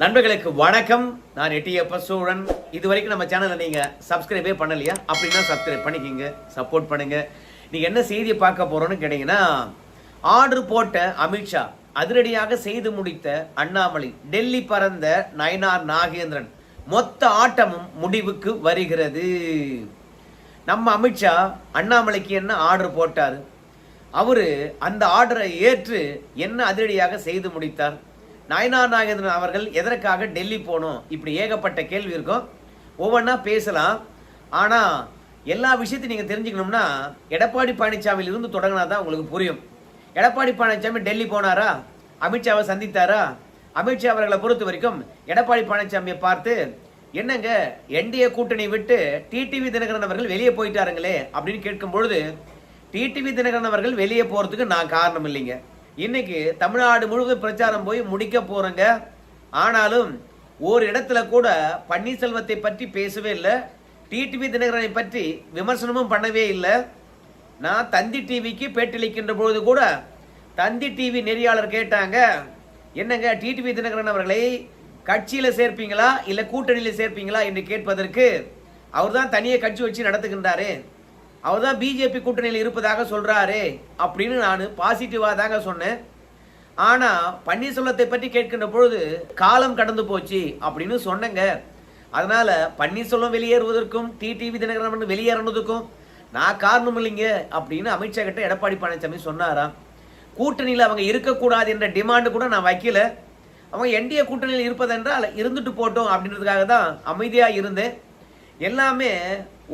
நண்பர்களுக்கு வணக்கம். நான் எட்டியப்ப சூழன். இது வரைக்கும் நம்ம சேனலை நீங்க சப்ஸ்கிரைபே பண்ணலையா? அப்படின்னா சப்ஸ்கிரைப் பண்ணிக்கிங்க சப்போர்ட் பண்ணுங்க. நீங்க என்ன செய்தியை பார்க்க போறோம்னு கேட்டீங்கன்னா ஆர்டர் போட்ட அமித்ஷா அதிரடியாக செய்து முடித்த அண்ணாமலை டெல்லி பறந்த நயனார் நாகேந்திரன் மொத்த ஆட்டமும் முடிவுக்கு வருகிறது. நம்ம அமித்ஷா அண்ணாமலைக்கு என்ன ஆர்டர் போட்டார்? அவரு அந்த ஆர்டரை ஏற்று என்ன அதிரடியாக செய்து முடித்தார்? நாயனார் நாகேந்திரன் அவர்கள் எதற்காக டெல்லி போகணும்? இப்படி ஏகப்பட்ட கேள்வி இருக்கும். ஒவ்வொன்றா பேசலாம். ஆனால் எல்லா விஷயத்தையும் நீங்கள் தெரிஞ்சுக்கணும்னா எடப்பாடி பழனிசாமியிலிருந்து தொடங்கினா தான் உங்களுக்கு புரியும். எடப்பாடி பழனிசாமி டெல்லி போனாரா? அமித்ஷாவை சந்தித்தாரா? அமித்ஷா அவர்களை பொறுத்த வரைக்கும் எடப்பாடி பழனிசாமியை பார்த்து என்னங்க என்டிஏ கூட்டணி விட்டு டிடிவி தினகரன் அவர்கள் வெளியே போயிட்டாருங்களே? அப்படின்னு கேட்கும் பொழுது டிடிவி தினகரன் அவர்கள் வெளியே போகிறதுக்கு நான் காரணம் இல்லைங்க. இன்னைக்கு தமிழ்நாடு முழுவதும் பிரச்சாரம் போய் முடிக்க போறேங்க. ஆனாலும் ஒரு இடத்துல கூட பன்னீர்செல்வத்தை பற்றி பேசவே இல்லை. டிடிவி தினகரனை பற்றி விமர்சனமும் பண்ணவே இல்லை. நான் தந்தி டிவிக்கு பேட்டியளிக்கின்ற பொழுது கூட தந்தி டிவி நெறியாளர் கேட்டாங்க என்னங்க டிடிவி தினகரன் அவர்களை கட்சியில் சேர்ப்பீங்களா? இல்லை கூட்டணியில் சேர்ப்பீங்களா? என்று கேட்பதற்கு அவர் தான் தனியாக கட்சி வச்சு நடத்துகின்றாரு. அவர் தான் பிஜேபி கூட்டணியில் இருப்பதாக சொல்கிறாரே அப்படின்னு நான் பாசிட்டிவாக தாங்க சொன்னேன். ஆனால் பன்னீர்செல்வத்தை பற்றி கேட்கின்ற பொழுது காலம் கடந்து போச்சு அப்படின்னு சொன்னேங்க. அதனால் பன்னீர்செல்வம் வெளியேறுவதற்கும் டிடிவி தினகரன் வெளியேறினதுக்கும் நான் காரணம் இல்லைங்க அப்படின்னு அமைச்சர்கிட்ட எடப்பாடி பழனிசாமி சொன்னாராம். கூட்டணியில் அவங்க இருக்கக்கூடாது என்ற டிமாண்டு கூட நான் வைக்கல. அவங்க என்டிஏ கூட்டணியில் இருப்பதென்றால் இருந்துட்டு போட்டோம் அப்படின்றதுக்காக தான் அமைதியாக இருந்தேன். எல்லாமே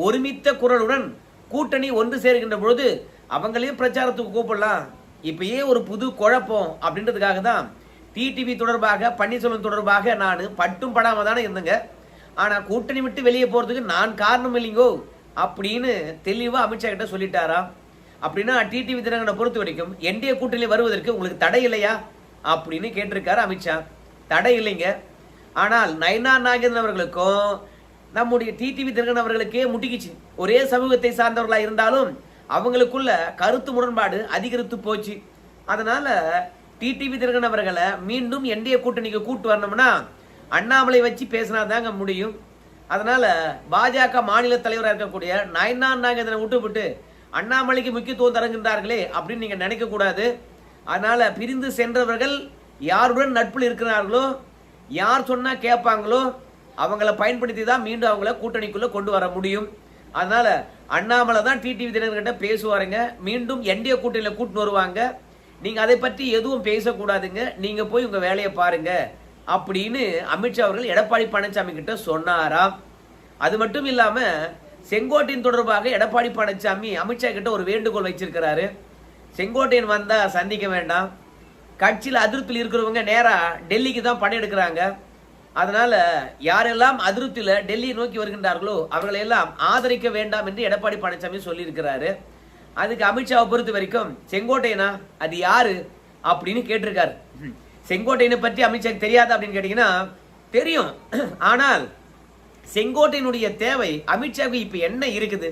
ஒருமித்த குரலுடன் கூட்டணி ஒன்று சேர்கின்ற பொழுது அவங்களையும் பிரச்சாரத்துக்கு கூப்பிடலாம். இப்பயே ஒரு புது குழப்பம் அப்படின்றதுக்காக தான் டிடிவி தொடர்பாக பன்னீர்செல்வம் தொடர்பாக நான் பட்டும் படாமல் தானே இருந்தேங்க. ஆனால் கூட்டணி விட்டு வெளியே போகிறதுக்கு நான் காரணம் இல்லைங்கோ அப்படின்னு தெளிவாக அமித்ஷா கிட்ட சொல்லிட்டாராம் அப்படின்னா டிடிவி தினங்களை பொறுத்த வரைக்கும் என்டிஏ கூட்டணி வருவதற்கு உங்களுக்கு தடை இல்லையா? அப்படின்னு கேட்டிருக்காரு அமித்ஷா. தடை இல்லைங்க. ஆனால் நயனா நாகேந்திரன் அவர்களுக்கும் நம்முடைய டிடிவி தினகரன் அவர்களுக்கே முட்டிக்கிச்சு. ஒரே சமூகத்தை சார்ந்தவர்களாக இருந்தாலும் அவங்களுக்குள்ள கருத்து முரண்பாடு அதிகரித்து போச்சு. அதனால டிடிவி தினகரன் அவர்களை மீண்டும் என்டைய கூட்டணிக்கு கூட்டு வரணும்னா அண்ணாமலை வச்சு பேசினா தாங்க முடியும். அதனால பாஜக மாநில தலைவராக இருக்கக்கூடிய நயனார் நாகேந்திரன் விட்டுவிட்டு அண்ணாமலைக்கு முக்கியத்துவம் தருகின்றார்களே அப்படின்னு நீங்க நினைக்க கூடாது. அதனால பிரிந்து சென்றவர்கள் யாருடன் நட்பில் இருக்கிறார்களோ யார் சொன்னா கேட்பாங்களோ அவங்கள பயன்படுத்தி தான் மீண்டும் அவங்கள கூட்டணிக்குள்ளே கொண்டு வர முடியும். அதனால் அண்ணாமலை தான் டிடிவி தினகர்கிட்ட பேசுவாருங்க. மீண்டும் என்டிஏ கூட்டணியில் கூட்டின்னு வருவாங்க. நீங்கள் அதை பற்றி எதுவும் பேசக்கூடாதுங்க. நீங்கள் போய் உங்கள் வேலையை பாருங்கள் அப்படின்னு அமித்ஷா அவர்கள் எடப்பாடி பழனிசாமி கிட்ட சொன்னாராம். அது மட்டும் இல்லாமல் செங்கோட்டையின் தொடர்பாக எடப்பாடி பழனிசாமி அமித்ஷா கிட்ட ஒரு வேண்டுகோள் வச்சிருக்கிறாரு. செங்கோட்டையன் வந்தால் சந்திக்க வேண்டாம். கட்சியில் அதிருப்தியில் இருக்கிறவங்க நேராக டெல்லிக்கு தான் படையெடுக்கிறாங்க அதனால யாரெல்லாம் அதிருப்தியில் டெல்லியை நோக்கி வருகின்றார்களோ அவர்களை எல்லாம் ஆதரிக்க வேண்டாம் என்று எடப்பாடி பழனிசாமி சொல்லியிருக்கிறாரு. அதுக்கு அமித்ஷாவை பொறுத்த வரைக்கும் செங்கோட்டையனா அது யாரு அப்படின்னு கேட்டிருக்காரு. செங்கோட்டையனை பற்றி அமித்ஷாக்கு தெரியாது அப்படின்னு கேட்டீங்கன்னா தெரியும். ஆனால் செங்கோட்டையனுடைய தேவை அமித்ஷாவுக்கு இப்போ என்ன இருக்குது?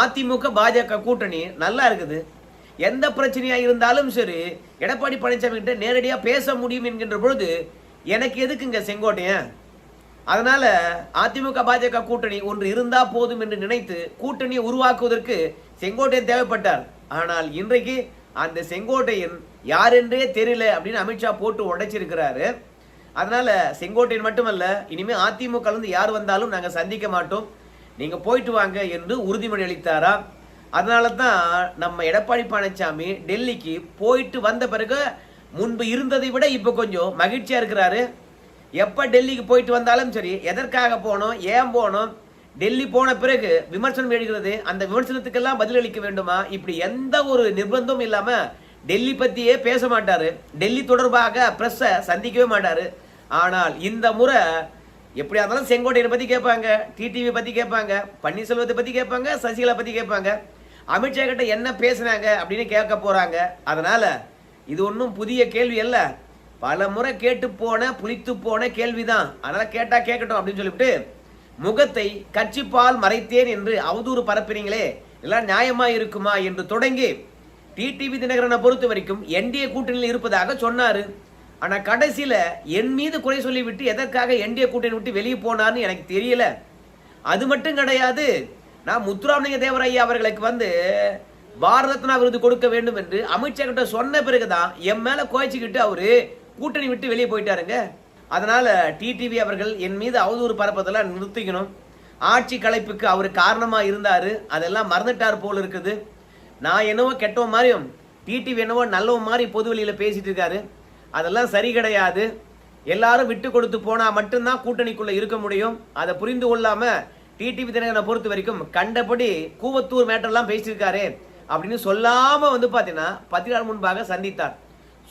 அதிமுக பாஜக கூட்டணி நல்லா இருக்குது. எந்த பிரச்சனையாக இருந்தாலும் சரி எடப்பாடி பழனிசாமி கிட்ட நேரடியாக பேச முடியும் என்கின்ற பொழுது எனக்கு எதுக்குங்க செங்கோட்டையன்? அதனால அதிமுக பாஜக கூட்டணி ஒன்று இருந்தா போதும் என்று நினைத்து கூட்டணியை உருவாக்குவதற்கு செங்கோட்டையன் தேவைப்பட்டார். ஆனால் இன்றைக்கு அந்த செங்கோட்டையன் யார் என்றே தெரியல அப்படின்னு அமித்ஷா போட்டு உடைச்சிருக்கிறாரு. அதனால செங்கோட்டையன் மட்டுமல்ல இனிமே அதிமுக இருந்து யார் வந்தாலும் நாங்கள் சந்திக்க மாட்டோம். நீங்க போயிட்டு வாங்க என்று உறுதிமொழி அளித்தாரா? அதனால தான் நம்ம எடப்பாடி பழனிசாமி டெல்லிக்கு போயிட்டு வந்த பிறகு முன்பு இருந்ததை விட இப்போ கொஞ்சம் மகிழ்ச்சியாக இருக்கிறாரு. எப்போ டெல்லிக்கு போயிட்டு வந்தாலும் சரி எதற்காக போனோம் ஏன் போனோம் டெல்லி போன பிறகு விமர்சனம் எழுகிறது அந்த விமர்சனத்துக்கெல்லாம் பதிலளிக்க வேண்டுமா? இப்படி எந்த ஒரு நிர்பந்தமும் இல்லாமல் டெல்லி பற்றியே பேச மாட்டார். டெல்லி தொடர்பாக ப்ரெஸ்ஸை சந்திக்கவே மாட்டார். ஆனால் இந்த முறை எப்படியா இருந்தாலும் செங்கோட்டையனை பற்றி கேட்பாங்க டிடிவி பற்றி கேட்பாங்க பன்னீர்செல்வத்தை பற்றி கேட்பாங்க சசிகலா பற்றி கேட்பாங்க. அமித்ஷா கிட்ட என்ன பேசுனாங்க அப்படின்னு கேட்க போகிறாங்க அதனால் இது ஒன்றும் புதிய கேள்வி அல்ல. பல முறை கேட்டு போன புளித்து போன கேள்விதான். அதனால கேட்டா கேட்கட்டும் அப்படின்னு சொல்லிவிட்டு முகத்தை கட்சிப்பால் மறைத்தேன் என்று அவதூறு பரப்பினீங்களே எல்லாம் நியாயமா இருக்குமா? என்று தொடங்கி டிடிவி தினகரனை பொறுத்த வரைக்கும் என்டிஏ கூட்டணியில் இருப்பதாக சொன்னாரு. ஆனா கடைசியில என் மீது குறை சொல்லிவிட்டு எதற்காக என்டிஏ கூட்டணி விட்டு வெளியே போனார்னு எனக்கு தெரியல. அது மட்டும் கிடையாது. நான் முத்துராமலிங்க தேவரையா அவர்களுக்கு வந்து பாரத ரத்னா விருது கொடுக்க வேண்டும் என்று அமித்ஷா கிட்ட சொன்ன பிறகுதான் என் மேல கோச்சிக்கிட்டு அவரு கூட்டணி விட்டு வெளியே போயிட்டாருங்க. அதனால டிடிவி அவர்கள் என் மீது அவதூறு பரப்பதெல்லாம் நிறுத்திக்கணும். ஆட்சி கலைப்புக்கு அவர் காரணமாக இருந்தார். அதெல்லாம் மறந்துட்டார் போல் இருக்குது. நான் என்னவோ கெட்டவன் மாதிரியும் டிடிவி என்னவோ நல்லவன் மாதிரி பொது வெளியில பேசிட்டு இருக்காரு. அதெல்லாம் சரி கிடையாது. எல்லாரும் விட்டு கொடுத்து போனால் மட்டும்தான் கூட்டணிக்குள்ளே இருக்க முடியும். அதை புரிந்து கொள்ளாமல் டிடிவி தினகரனை பொறுத்த வரைக்கும் கண்டபடி கூவத்தூர் மேட்டர்லாம் பேசியிருக்காரு அப்படின்னு சொல்லாமல் வந்து பார்த்தீங்கன்னா பத்து நாள் முன்பாக சந்தித்தார்.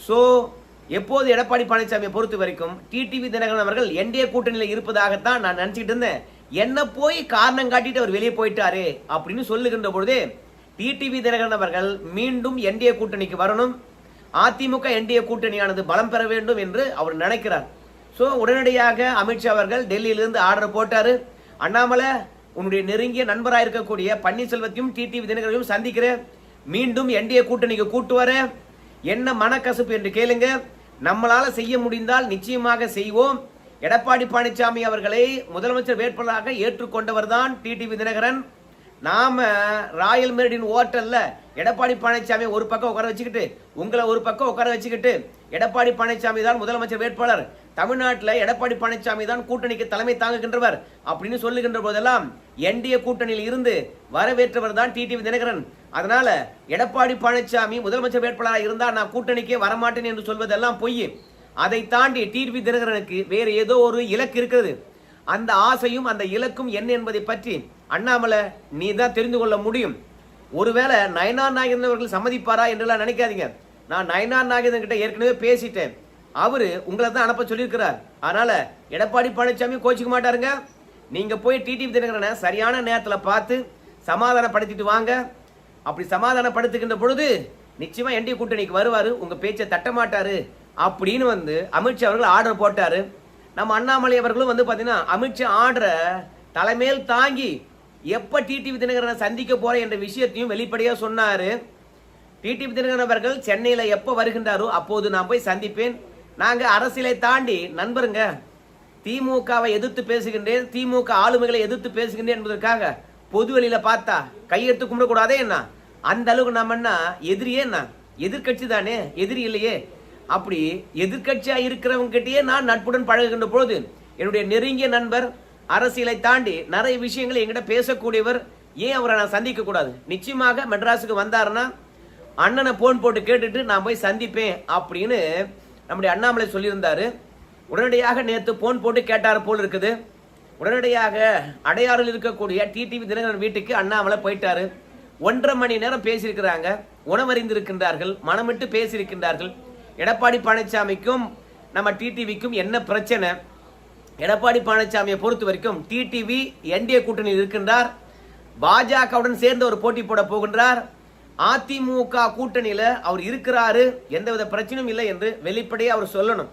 ஸோ எப்போது எடப்பாடி பழனிசாமியை பொறுத்த வரைக்கும் டிடிவி தினகரன் அவர்கள் என்டிஏ கூட்டணியில் இருப்பதாகத்தான் நான் நினச்சிக்கிட்டு இருந்தேன். என்ன போய் காரணம் காட்டிட்டு அவர் வெளியே போயிட்டாரு அப்படின்னு சொல்லுகின்ற பொழுது டிடிவி தினகரன் அவர்கள் மீண்டும் என்டிஏ கூட்டணிக்கு வரணும். அதிமுக என்டிஏ கூட்டணியானது பலம் பெற வேண்டும் என்று அவர் நினைக்கிறார். ஸோ உடனடியாக அமித்ஷா அவர்கள் டெல்லியிலிருந்து ஆர்டர் போட்டார். அண்ணாமலை உன்னுடைய நெருங்கிய நண்பராக இருக்கக்கூடிய பன்னீர்செல்வத்தையும் டிடிவி தினகரையும் சந்திக்கிற மீண்டும் என்டிஏ கூட்டணிக்கு கூட்டு வர என்ன மனக்கசப்பு என்று கேளுங்க. நம்மளால் செய்ய முடிந்தால் நிச்சயமாக செய்வோம். எடப்பாடி பழனிசாமி அவர்களை முதலமைச்சர் வேட்பாளராக ஏற்றுக்கொண்டவர் தான் டிடிவி தினகரன் நாம ராயல் மெரிடின் ஹோட்டல்ல எடப்பாடி பழனிசாமி ஒரு பக்கம் உட்கார வச்சுக்கிட்டு உங்களை ஒரு பக்கம் உட்கார வச்சுக்கிட்டு எடப்பாடி பழனிசாமி தான் முதலமைச்சர் வேட்பாளர். தமிழ்நாட்டில் எடப்பாடி பழனிசாமி தான் கூட்டணிக்கு தலைமை தாங்குகின்றவர் அப்படின்னு சொல்லுகின்ற போதெல்லாம் என்டிஏ கூட்டணியில் இருந்து வரவேற்றவர் தான் டிடிவி தினகரன். அதனால எடப்பாடி பழனிசாமி முதலமைச்சர் வேட்பாளராக இருந்தால் நான் கூட்டணிக்கே வரமாட்டேன் என்று சொல்வதெல்லாம் பொய். அதை தாண்டி டிடிவி தினகரனுக்கு வேறு ஏதோ ஒரு இலக்கு இருக்கிறது. அந்த ஆசையும் அந்த இலக்கும் என்ன என்பதை பற்றி அண்ணாமலை நீ தான் தெரிந்து கொள்ள முடியும். ஒருவேளை நயனார் நாகேந்திரன் அவர்கள் சம்மதிப்பாரா என்றெல்லாம் நினைக்காதீங்க. நான் நயனா நாகேந்திரன் கிட்ட ஏற்கனவே பேசிட்டேன். அவரு உங்களை தான் அனுப்ப சொல்லியிருக்கிறார். அதனால எடப்பாடி பழனிசாமி கோச்சிக்க மாட்டாருங்க. நீங்க போய் டிடிவி தினகரனை சரியான நேரத்தில் பார்த்து சமாதானப்படுத்திட்டு வாங்க. அப்படி சமாதானப்படுத்துகின்ற பொழுது நிச்சயமா என்டி கூட்டணிக்கு வருவாரு. உங்க பேச்சை தட்ட மாட்டாரு. அப்படின்னு வந்து அமித்ஷா அவர்கள் ஆர்டர் போட்டாரு. நம்ம அண்ணாமலை அவர்களும் வந்து பார்த்தீங்கன்னா அமித்ஷா ஆர்டரை தலைமையில் தாங்கி எப்போ டிடிவி தினகரனை சந்திக்க போகிறேன் என்ற விஷயத்தையும் வெளிப்படையாக சொன்னார். டிடிவி தினகரன் அவர்கள் சென்னையில் எப்போ வருகின்றாரோ அப்போது நான் போய் சந்திப்பேன். நாங்கள் அரசியலை தாண்டி நண்பருங்க திமுகவை எதிர்த்து பேசுகின்றேன் திமுக ஆளுமைகளை எதிர்த்து பேசுகின்றேன் என்பதற்காக பொது வெளியில் பார்த்தா கையெடுத்து கும்பிடக்கூடாதே என்ன? அந்த அளவுக்கு நம்ம என்ன எதிரியே என்ன? எதிர்கட்சி தானே? எதிரி இல்லையே. அப்படி எதிர்கட்சியா இருக்கிறவங்ககிட்டயே நான் நட்புடன் பழகுகின்ற பொழுது என்னுடைய நெருங்கிய நண்பர் அரசியலை தாண்டி நிறைய விஷயங்களை என்கிட்ட பேசக்கூடியவர் ஏன் அவரை நான் சந்திக்க கூடாது? நிச்சயமாக மெட்ராஸுக்கு வந்தாருன்னா அண்ணனை போன் போட்டு கேட்டுட்டு நான் போய் சந்திப்பேன் அப்படின்னு நம்முடைய அண்ணாமலை சொல்லியிருந்தாரு. உடனடியாக நேற்று போன் போட்டு கேட்டார் போல் இருக்குது. உடனடியாக அடையாறில் இருக்கக்கூடிய டிடிவி தினகரன் வீட்டுக்கு அண்ணாமலை போயிட்டாரு. ஒன்றரை மணி நேரம் பேசியிருக்கிறாங்க. உணவறிந்திருக்கின்றார்கள். மனமிட்டு பேசியிருக்கின்றார்கள். எடப்பாடி பழனிசாமிக்கும் நம்ம டிடிவிக்கும் என்ன பிரச்சனை? எடப்பாடி பழனிசாமியை பொறுத்த வரைக்கும் டிடிவி என்டிஏ கூட்டணியில் இருக்கின்றார். பாஜகவுடன் சேர்ந்து ஒரு போட்டி போட போகின்றார். அதிமுக கூட்டணியில் அவர் இருக்கிறாரு. எந்தவித பிரச்சனையும் இல்லை என்று வெளிப்படையே அவர் சொல்லணும்.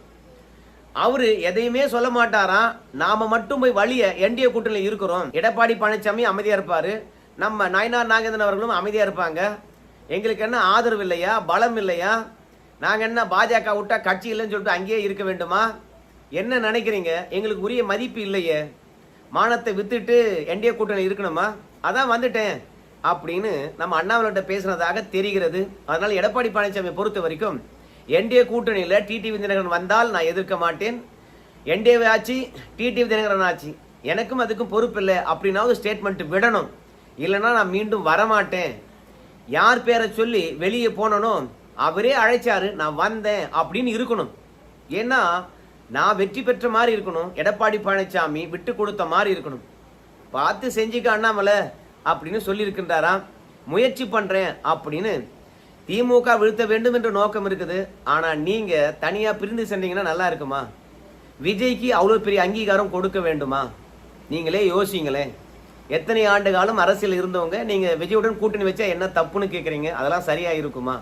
அவர் எதையுமே சொல்ல மாட்டாராம் நாம மட்டும் போய் வழிய என்டிஏ கூட்டணியில் இருக்கிறோம். எடப்பாடி பழனிசாமி அமைதியாக இருப்பார். நம்ம நாயனார் நாகேந்திரன் அவர்களும் அமைதியாக இருப்பாங்க. எங்களுக்கு என்ன ஆதரவு இல்லையா? பலம் இல்லையா? நாங்கள் என்ன பாஜக விட்டா கட்சி இல்லைன்னு சொல்லிட்டு அங்கேயே இருக்க வேண்டுமா? என்ன நினைக்கிறீங்க? எங்களுக்கு உரிய மதிப்பு இல்லையே. மானத்தை வித்துட்டு என்டிஏ கூட்டணி இருக்கணுமா? அதான் வந்துட்டேன். அப்படின்னு நம்ம அண்ணாமலைகிட்ட பேசுனதாக தெரிகிறது. அதனால எடப்பாடி பழனிசாமி பொறுத்த வரைக்கும் என்டிஏ கூட்டணியில் டிடிவி தினகரன் வந்தால் நான் எதிர்க்க மாட்டேன். என்டிஏ ஆச்சு டிடிவி தினகரன் ஆச்சு எனக்கும் அதுக்கும் பொறுப்பு இல்லை. அப்படின்னாவது ஸ்டேட்மெண்ட் விடணும். இல்லைன்னா நான் மீண்டும் வரமாட்டேன். யார் பேரை சொல்லி வெளியே போனனோ அவரே அழைச்சாரு நான் வந்தேன் அப்படின்னு இருக்கணும். ஏன்னா நான் வெற்றி பெற்ற மாதிரி இருக்கணும் எடப்பாடி பழனிசாமி விட்டு கொடுத்த மாதிரி இருக்கணும். பார்த்து செஞ்சுக்க அண்ணாமலை அப்படின்னு சொல்லியிருக்கின்றாராம். முயற்சி பண்ணுறேன் அப்படின்னு திமுக வீழ்த்த வேண்டும் என்ற நோக்கம் இருக்குது. ஆனால் நீங்கள் தனியாக பிரிந்து சென்றீங்கன்னா நல்லா இருக்குமா? விஜய்க்கு அவ்வளோ பெரிய அங்கீகாரம் கொடுக்க வேண்டுமா? நீங்களே யோசிங்களேன். எத்தனை ஆண்டு காலம் அரசியல் இருந்தவங்க நீங்கள் விஜயுடன் கூட்டணி வச்சா என்ன தப்புன்னு கேட்குறீங்க அதெல்லாம் சரியாக இருக்குமா?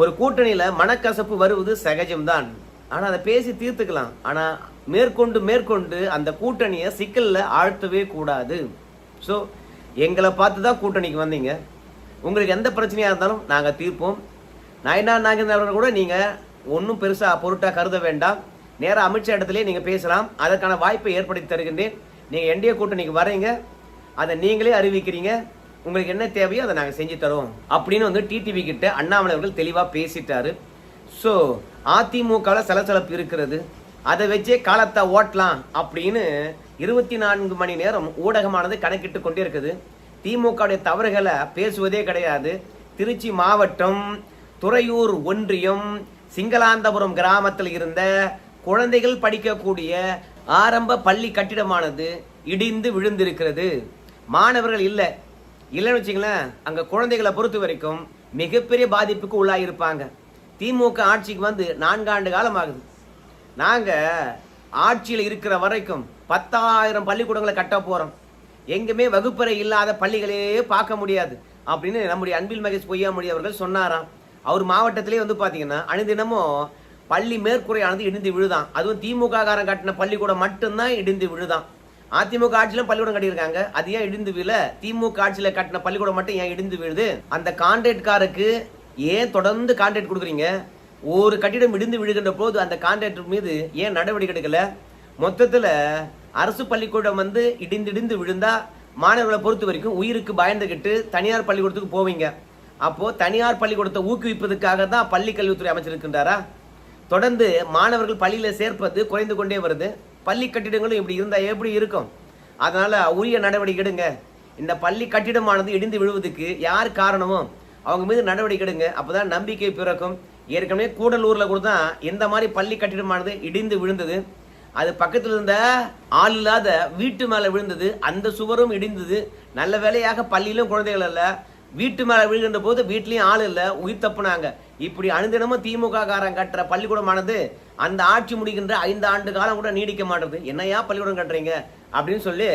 ஒரு கூட்டணியில் மனக்கசப்பு வருவது சகஜம்தான். ஆனால் அதை பேசி தீர்த்துக்கலாம். ஆனால் மேற்கொண்டு மேற்கொண்டு அந்த கூட்டணியை சிக்கலில் ஆழ்த்தவே கூடாது. ஸோ எங்களை பார்த்து தான் கூட்டணிக்கு வந்தீங்க. உங்களுக்கு எந்த பிரச்சனையாக இருந்தாலும் நாங்கள் தீர்ப்போம். நயனா நாகேந்திரன் கூட நீங்கள் ஒன்றும் பெருசாக பொருட்டாக கருத வேண்டாம். நேராக அமித்ஷா இடத்துலேயே நீங்கள் பேசலாம். அதற்கான வாய்ப்பை ஏற்படுத்தி தருகின்றேன். நீங்கள் என்டிஏ கூட்டணிக்கு வரீங்க. அதை நீங்களே அறிவிக்கிறீங்க. உங்களுக்கு என்ன தேவையோ அதை நாங்கள் செஞ்சு தரோம் அப்படின்னு வந்து டிடிவி கிட்ட அண்ணாமலை அவர்கள் தெளிவாக பேசிட்டாரு. ஸோ அதிமுகவில் சலசலப்பு இருக்கிறது. அதை வச்சே காலத்தை ஓட்டலாம் அப்படின்னு இருபத்தி நான்கு மணி நேரம் ஊடகமானது கணக்கிட்டு கொண்டே இருக்குது. திமுகவுடைய தவறுகளை பேசுவதே கிடையாது. திருச்சி மாவட்டம் துறையூர் ஒன்றியம் சிங்களாந்தபுரம் கிராமத்தில் இருந்த குழந்தைகள் படிக்கக்கூடிய ஆரம்ப பள்ளி கட்டிடமானது இடிந்து விழுந்திருக்கிறது. மாணவர்கள் இல்லை. இல்லைன்னு வச்சுங்களேன் அங்கே குழந்தைகளை பொறுத்த வரைக்கும் மிகப்பெரிய பாதிப்புக்கு உள்ளாகியிருப்பாங்க திமுக ஆட்சிக்கு வந்து நான்காண்டு காலம் ஆகுது நாங்கள் ஆட்சியில் இருக்கிற வரைக்கும் பத்தாயிரம் பள்ளிக்கூடங்களை கட்ட போகிறோம் எங்கேயுமே வகுப்பறை இல்லாத பள்ளிகளே பார்க்க முடியாது அப்படின்னு நம்முடைய அன்பில் மகேஷ் பொய்யாமொழி அவர்கள் சொன்னாராம். அவர் மாவட்டத்திலே வந்து பார்த்தீங்கன்னா அனுதினமும் பள்ளி மேற்கூரையானது இடிந்து விழுதான். அதுவும் திமுக காரன் கட்டின பள்ளிக்கூடம் மட்டும்தான் இடிந்து விழுதான். அதிமுக ஆட்சியிலும் பள்ளிக்கூடம் கட்டியிருக்காங்க. அது ஏன் இடிந்து விழ திமுக ஆட்சியில் கட்டின பள்ளிக்கூடம் மட்டும் ஏன் இடிந்து விழுது? அந்த கான்ட்ராக்ட்காருக்கு ஏன் தொடர்ந்து கான்ட்ராக்ட் கொடுக்குறீங்க? ஒரு கட்டிடம் இடிந்து விழுகின்ற போது அந்த கான்ட்ராக்டர் மீது ஏன் நடவடிக்கை எடுக்கல? மொத்தத்தில் அரசு பள்ளிக்கூடம் வந்து இடிந்து இடிந்து விழுந்தா மாணவர்களை பொறுத்த வரைக்கும் உயிருக்கு பயந்துகிட்டு தனியார் பள்ளிக்கூடத்துக்கு போவீங்க. அப்போ தனியார் பள்ளிக்கூடத்தை ஊக்குவிப்பதற்காக தான் பள்ளி கல்வித்துறை அமைச்சிருக்கின்றாரா? தொடர்ந்து மாணவர்கள் பள்ளியில் சேர்ப்பது குறைந்து கொண்டே வருது. பள்ளி கட்டிடங்களும் இப்படி இருந்தால் எப்படி இருக்கும்? அதனால் உரிய நடவடிக்கை எடுங்க. இந்த பள்ளி கட்டிடமானது இடிந்து விழுவதுக்கு யார் காரணமோ அவங்க மீது நடவடிக்கை எடுங்க. அப்பதான் நம்பிக்கை பிறக்கும். ஏற்கனவே கூடலூரில் கூட தான் இந்த மாதிரி பள்ளி கட்டிடமானது இடிந்து விழுந்தது. அது பக்கத்தில் இருந்த ஆள் இல்லாத வீட்டு மேலே விழுந்தது. அந்த சுவரும் இடிந்தது. நல்ல வேலையாக பள்ளியிலும் குழந்தைகள் அல்ல. வீட்டு மேலே விழுகின்ற போது வீட்லேயும் ஆள் இல்லை உயிர் தப்புனாங்க. இப்படி அனுதினமும் திமுக காரன் கட்டுற பள்ளிக்கூடமானது அந்த ஆட்சி முடிகின்ற ஐந்து ஆண்டு காலம் கூட நீடிக்க மாட்டேது. என்னையா பள்ளிக்கூடம் கட்டுறீங்க? அப்படின்னு சொல்லி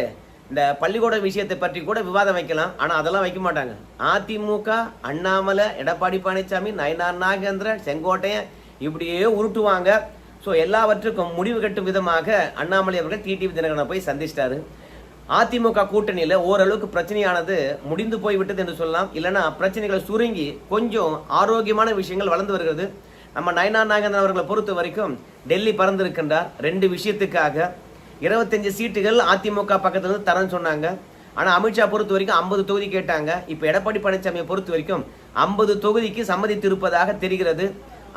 இந்த பள்ளிக்கூட விஷயத்தை பற்றி கூட விவாதம் வைக்கலாம். ஆனால் அதெல்லாம் வைக்க மாட்டாங்க. அதிமுக அண்ணாமலை எடப்பாடி பழனிசாமி நயனார் நாகேந்திரன் செங்கோட்டையன் இப்படியே உருட்டுவாங்க. ஸோ எல்லாவற்றுக்கும் முடிவு கட்டும் விதமாக அண்ணாமலை அவர்கள் டிடிவி தினகரனை போய் சந்திச்சிட்டாரு. அதிமுக கூட்டணியில் ஓரளவுக்கு பிரச்சனையானது முடிந்து போய் விட்டது என்று சொல்லலாம். இல்லைன்னா பிரச்சனைகளை சுருங்கி கொஞ்சம் ஆரோக்கியமான விஷயங்கள் வளர்ந்து வருகிறது. நம்ம நயனா நாகேந்திரன் அவர்களை பொறுத்த வரைக்கும் டெல்லி பறந்திருக்கின்றார். ரெண்டு விஷயத்துக்காக. இருபத்தஞ்சு சீட்டுகள் அதிமுக பக்கத்துல இருந்து தரேன்னு சொன்னாங்க. ஆனால் அமித்ஷா பொறுத்த வரைக்கும் ஐம்பது தொகுதி கேட்டாங்க. இப்போ எடப்பாடி பழனிசாமியை பொறுத்த வரைக்கும் ஐம்பது தொகுதிக்கு சம்மதித்திருப்பதாக தெரிகிறது.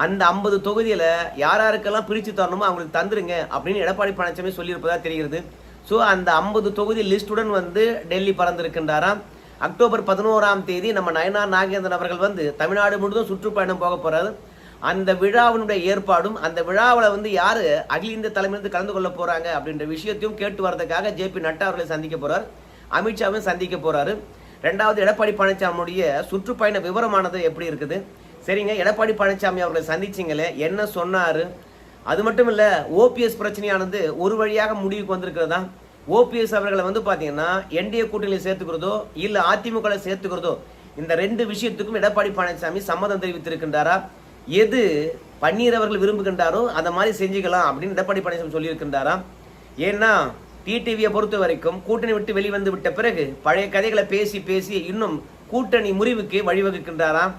அந்த ஐம்பது தொகுதியில் யார் யாருக்கெல்லாம் பிரித்து தரணுமோ அவங்களுக்கு தந்துருங்க அப்படின்னு எடப்பாடி பழனிசாமி சொல்லியிருப்பதாக தெரிகிறது. ஸோ அந்த ஐம்பது தொகுதி லிஸ்டுடன் வந்து டெல்லி பறந்திருக்கின்றாராம். அக்டோபர் பதினோராம் தேதி நம்ம நயனார் நாகேந்திரன் அவர்கள் வந்து தமிழ்நாடு முழுவதும் சுற்றுப்பயணம் போக போகிறாரு அந்த விழாவினுடைய ஏற்பாடும் அந்த விழாவில் வந்து யார் அகில இந்திய தலைமையிலிருந்து கலந்து கொள்ள போகிறாங்க அப்படின்ற விஷயத்தையும் கேட்டு வரதுக்காக ஜே பி நட்டா அவர்களை சந்திக்க போகிறார் அமித்ஷாவையும் சந்திக்க போகிறாரு ரெண்டாவது எடப்பாடி பழனிசாமியுடைய சுற்றுப்பயண விவரமானது எப்படி இருக்குது? சரிங்க எடப்பாடி பழனிசாமி அவர்களை சந்திச்சிங்களே என்ன சொன்னார்? அது மட்டும் இல்லை ஓபிஎஸ் பிரச்சனையானது ஒரு வழியாக முடிவுக்கு வந்திருக்கிறதா ஓபிஎஸ் அவர்களை வந்து பார்த்தீங்கன்னா என்டிஏ கூட்டணியில் சேர்த்துக்கிறதோ இல்லை அதிமுக சேர்த்துக்கிறதோ இந்த ரெண்டு விஷயத்துக்கும் எடப்பாடி பழனிசாமி சம்மதம் தெரிவித்திருக்கின்றாரா? எது பன்னீர் அவர்கள் விரும்புகின்றாரோ அந்த மாதிரி செஞ்சுக்கலாம் அப்படின்னு எடப்பாடி பழனிசாமி சொல்லியிருக்கின்றாரா? ஏன்னா டிடிவியை பொறுத்த வரைக்கும் கூட்டணி விட்டு வெளிவந்து விட்ட பிறகு பழைய கதைகளை பேசி பேசி இன்னும் கூட்டணி முறிவுக்கு வழிவகுக்கின்றாராம்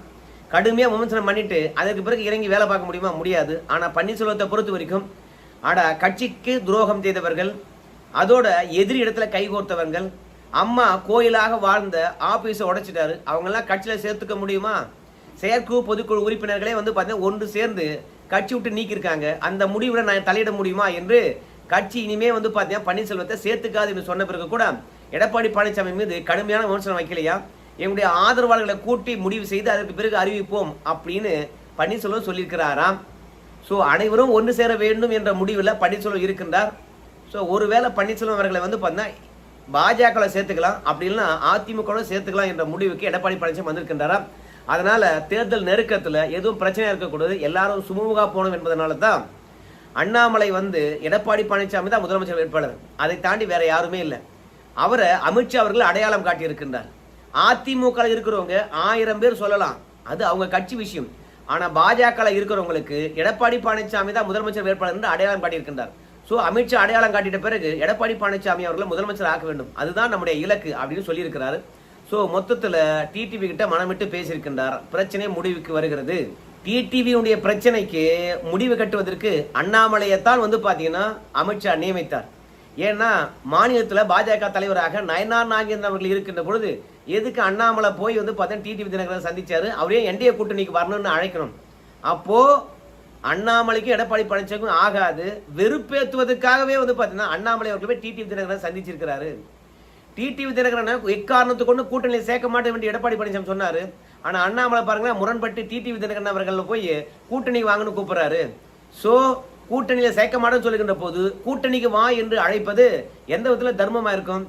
கடுமையாக விமர்சனம் பண்ணிட்டு அதற்கு பிறகு இறங்கி வேலை பார்க்க முடியுமா? முடியாது. ஆனால் பன்னீர்செல்வத்தை பொறுத்த வரைக்கும் ஆட கட்சிக்கு துரோகம் செய்தவர்கள் அதோட எதிரி இடத்துல கைகோர்த்தவர்கள் அம்மா கோயிலாக வாழ்ந்த ஆஃபீஸை உடைச்சிட்டாரு. அவங்கெல்லாம் கட்சியில் சேர்த்துக்க முடியுமா? செயற்குழு பொதுக்குழு உறுப்பினர்களே வந்து பார்த்தீங்கன்னா ஒன்று சேர்ந்து கட்சி விட்டு நீக்கியிருக்காங்க. அந்த முடிவில் நான் தலையிட முடியுமா என்று கட்சி இனிமே வந்து பார்த்தீங்கன்னா பன்னீர்செல்வத்தை சேர்த்துக்காது என்று சொன்ன பிறகு கூட எடப்பாடி பழனிசாமி மீது கடுமையான விமர்சனம் வைக்கலையா? எங்களுடைய ஆதரவாளர்களை கூட்டி முடிவு செய்து அதற்கு பிறகு அறிவிப்போம் அப்படின்னு பன்னீர்செல்வம் சொல்லியிருக்கிறாராம். ஸோ அனைவரும் ஒன்று சேர வேண்டும் என்ற முடிவில் பன்னீர்செல்வம் இருக்கின்றார். ஸோ ஒருவேளை பன்னீர்செல்வம் அவர்களை வந்து பார்த்தீங்கன்னா பாஜகவில் சேர்த்துக்கலாம் அப்படி இல்லைன்னா அதிமுகவை சேர்த்துக்கலாம் என்ற முடிவுக்கு எடப்பாடி பழனிசாமி வந்திருக்கின்றாராம். அதனால் தேர்தல் நெருக்கத்தில் எதுவும் பிரச்சனையாக இருக்கக்கூடாது. எல்லாரும் சுமூகமாக போகணும் என்பதனால தான் அண்ணாமலை வந்து எடப்பாடி பழனிசாமி தான் முதலமைச்சர் வேட்பாளர். அதை தாண்டி வேற யாருமே இல்லை. அவரை அமித்ஷா அவர்கள் அடையாளம் காட்டி இருக்கின்றார் அதிமுக இருக்கிறவங்க ஆயிரம் பேர் சொல்லலாம். அது அவங்க கட்சி விஷயம். ஆனா பாஜக இருக்கிறவங்களுக்கு எடப்பாடி பழனிசாமி தான் முதலமைச்சர் வேட்பாளர் என்று அடையாளம் காட்டியிருக்கின்றார். ஸோ அமித்ஷா அடையாளம் காட்டிட்ட பிறகு எடப்பாடி பழனிசாமி அவர்களை முதலமைச்சர் ஆக்க வேண்டும். அதுதான் நம்முடைய இலக்கு அப்படின்னு சொல்லியிருக்கிறாரு. ஸோ மொத்தத்தில் டிடிவி கிட்ட மனமிட்டு பேசியிருக்கின்றார். பிரச்சனை முடிவுக்கு வருகிறது. டிடிவியுடைய பிரச்சனைக்கு முடிவு கட்டுவதற்கு அண்ணாமலையைத்தான் வந்து பார்த்தீங்கன்னா அமித்ஷா நியமித்தார். ஏன்னா மாநிலத்தில் பாஜக தலைவராக நயனார் நாகேந்திரன் அவர்கள் இருக்கின்ற பொழுது எதுக்கு அண்ணாமலை போய் வந்து பார்த்தா டிடிவி தினகரன் சந்திச்சாரு? அவரே என்டிஏ கூட்டணிக்கு வரணும்னு அழைக்கணும். அப்போ அண்ணாமலைக்கு எடப்பாடி பழனிசாமிக்கும் ஆகாது. வெறுப்பேற்றுவதற்காகவே வந்து பார்த்தீங்கன்னா அண்ணாமலை அவர்கள் போய் டிடிவி தினகரன் சந்திச்சிருக்கிறாரு. டிடிவி தினகரனை எக்காரணத்து கொண்டு கூட்டணியில் சேர்க்க மாட்டேன் என்று எடப்பாடி பழனிசாமி சொன்னார். ஆனால் அண்ணாமலை பாருங்க முரண்பட்டு டிடிவி தினகரன் அவர்கள் போய் கூட்டணி வாங்கன்னு கூப்பிட்றாரு. ஸோ கூட்டணியில் சேர்க்க மாட்டேன்னு சொல்லுகின்ற போது கூட்டணிக்கு வா என்று அழைப்பது எந்த விதத்தில் தர்மமாக இருக்கும்?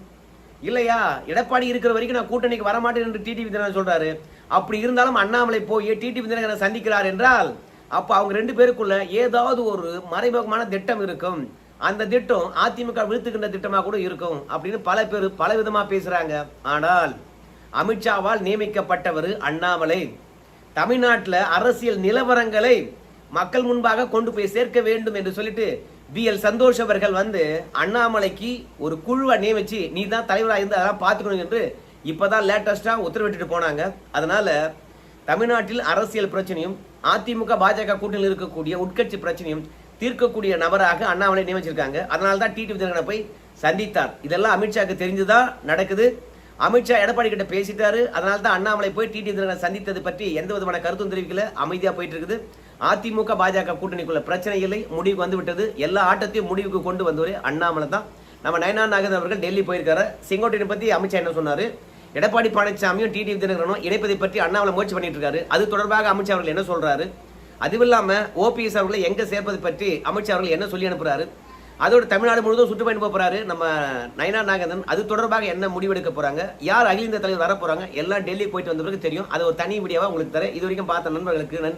இல்லையா எடப்பாடி இருக்கிற வரைக்கும் நான் கூட்டணிக்கு வர மாட்டேன் என்று டிடிவி தினகரன் சொல்றாரு. அப்படி இருந்தாலும் அண்ணாமலை போய் டிடிவி தினகரனை சந்திக்கிறார் என்றால் அப்ப அவங்க ரெண்டு பேருக்குள்ள ஏதாவது ஒரு மறைமுகமான திட்டம் இருக்கும். அந்த திட்டம் அதிமுக விழுத்துக்கின்ற திட்டமா கூட இருக்கும் அப்படின்னு பல பேர் பல விதமா பேசுறாங்க. ஆனால் அமித்ஷாவால் நியமிக்கப்பட்டவர் அண்ணாமலை. தமிழ்நாட்டில் அரசியல் நிலவரங்களை மக்கள் முன்பாக கொண்டு போய் சேர்க்க வேண்டும் என்று சொல்லிட்டு பி எல் சந்தோஷ் அவர்கள் வந்து அண்ணாமலைக்கு ஒரு குழுவை நியமிச்சு நீ தான் தலைவராக இருந்து அதெல்லாம் பார்த்துக்கணும் என்று இப்பதான் லேட்டஸ்டா உத்தரவிட்டுட்டு போனாங்க. அதனால தமிழ்நாட்டில் அரசியல் பிரச்சனையும் அதிமுக பாஜக கூட்டணியில் இருக்கக்கூடிய உட்கட்சி பிரச்சனையும் தீர்க்கக்கூடிய நபராக அண்ணாமலை நியமிச்சிருக்காங்க. அதனால தான் டிடிவி தினகரனை போய் சந்தித்தார். இதெல்லாம் அமித்ஷாவுக்கு தெரிஞ்சுதான் நடக்குது. அமித்ஷா எடப்பாடி கிட்ட பேசிட்டாரு. அதனால தான் அண்ணாமலை போய் டிடிவி தினகரனை சந்தித்தது பற்றி எந்த விதமான கருத்தும் தெரிவிக்கல. அமைதியாக போயிட்டு இருக்குது. அதிமுக பாஜக கூட்டணிக்குள்ள பிரச்சனை இல்லை முடிவுக்கு வந்துவிட்டது. எல்லா ஆட்டத்தையும் முடிவுக்கு கொண்டு வந்தவரே அண்ணாமலை தான். நம்ம நயனா நாகன் அவர்கள் டெல்லி போயிருக்காரு. செங்கோட்டையனை பத்தி அமித்ஷா என்ன சொன்னாரு? எடப்பாடி பழனிசாமியும் டிடிவி தினகரனும் இணைப்பதை பற்றி அண்ணாமலை முயற்சி பண்ணிட்டு இருக்காரு அது தொடர்பாக அமித்ஷா அவர்கள் என்ன சொல்றாரு? அதுவும் இல்லாம ஓபிஎஸ் அவர்களை எங்க சேர்ப்பது பற்றி அமித்ஷா அவர்கள் என்ன சொல்லி அனுப்புறாரு? அதோட தமிழ்நாடு முழுவதும் சுற்றுப்பயணம் போகிறாரு போறாரு. நம்ம நயனா நாகந்தன் அது தொடர்பாக என்ன முடிவெடுக்க போறாங்க? யார் அகில இந்திய தலைவர் வர போறாங்க எல்லாம் டெல்லி போயிட்டு வந்த பிறகு தெரியும். அது ஒரு தனி வீடியோவா உங்களுக்கு தரேன். இது வரைக்கும் பார்த்த நண்பர்களுக்கு நன்றி.